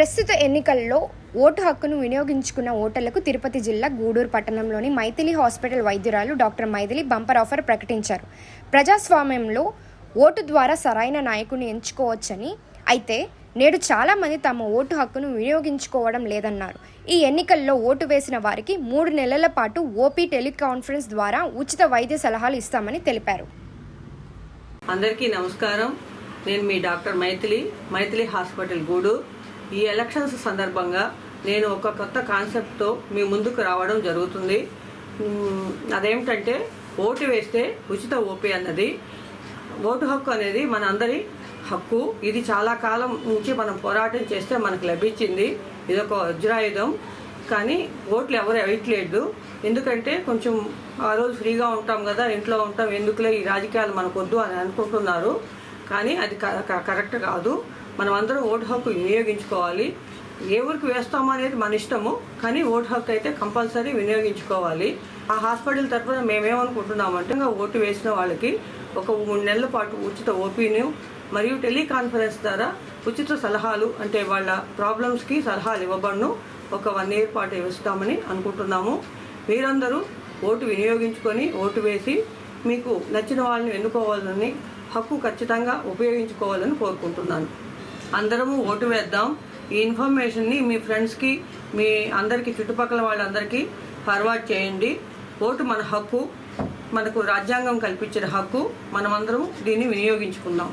ప్రస్తుత ఎన్నికల్లో ఓటు హక్కును వినియోగించుకున్న ఓటర్లకు తిరుపతి జిల్లా గూడూరు పట్టణంలోని మైథిలి హాస్పిటల్ వైద్యురాలు డాక్టర్ మైథిలి బంపర్ ఆఫర్ ప్రకటించారు. ప్రజాస్వామ్యంలో ఓటు ద్వారా సరైన నాయకుని ఎంచుకోవచ్చని అయితే నేడు చాలామంది తమ ఓటు హక్కును వినియోగించుకోవడం లేదన్నారు. ఈ ఎన్నికల్లో ఓటు వేసిన వారికి మూడు నెలల పాటు ఓపీ టెలికాన్ఫరెన్స్ ద్వారా ఉచిత వైద్య సలహాలు ఇస్తామని తెలిపారు. అందరికీ నమస్కారం. నేను మీ డాక్టర్ మైథిలి మైథిలి హాస్పిటల్ గూడు ఈ ఎలక్షన్స్ సందర్భంగా నేను ఒక కొత్త కాన్సెప్ట్తో మీ ముందుకు రావడం జరుగుతుంది. అదేమిటంటే ఓటు వేస్తే ఉచిత ఓపీ అన్నది. ఓటు హక్కు అనేది మన అందరి హక్కు. ఇది చాలా కాలం నుంచి మనం పోరాటం చేస్తే మనకు లభించింది. ఇది ఒక వజ్రాయుధం కానీ ఓట్లు ఎవరు వేయట్లేదు. ఎందుకంటే కొంచెం ఆ రోజు ఫ్రీగా ఉంటాం కదా ఇంట్లో ఉంటాం ఎందుకులే ఈ రాజకీయాలు మనకొద్దు అని అనుకుంటున్నారు. కానీ అది క- క- కరెక్ట్ కాదు. మనం అందరం ఓటు హక్కు వినియోగించుకోవాలి. ఏ ఊరికి వేస్తామో అనేది మన ఇష్టము కానీ ఓటు హక్కు అయితే కంపల్సరీ వినియోగించుకోవాలి. ఆ హాస్పిటల్ తరఫున మేమేమనుకుంటున్నామంటే ఓటు వేసిన వాళ్ళకి ఒక మూడు నెలల పాటు ఉచిత ఓపీని మరియు టెలికాన్ఫరెన్స్ ద్వారా ఉచిత సలహాలు అంటే వాళ్ళ ప్రాబ్లమ్స్కి సలహాలు ఇవ్వబడును. ఒక వన్ ఇయర్ పాటు ఇస్తామని అనుకుంటున్నాము. మీరందరూ ఓటు వినియోగించుకొని ఓటు వేసి మీకు నచ్చిన వాళ్ళని ఎన్నుకోవాలని హక్కు ఖచ్చితంగా ఉపయోగించుకోవాలని కోరుకుంటున్నాను. అందరము ఓటు వేద్దాం. ఈ ఇన్ఫర్మేషన్ని మీ ఫ్రెండ్స్కి మీ అందరికీ చుట్టుపక్కల వాళ్ళందరికీ ఫార్వర్డ్ చేయండి. ఓటు మన హక్కు మనకు రాజ్యాంగం కల్పించిన హక్కు మనమందరం దీన్ని వినియోగించుకుందాం.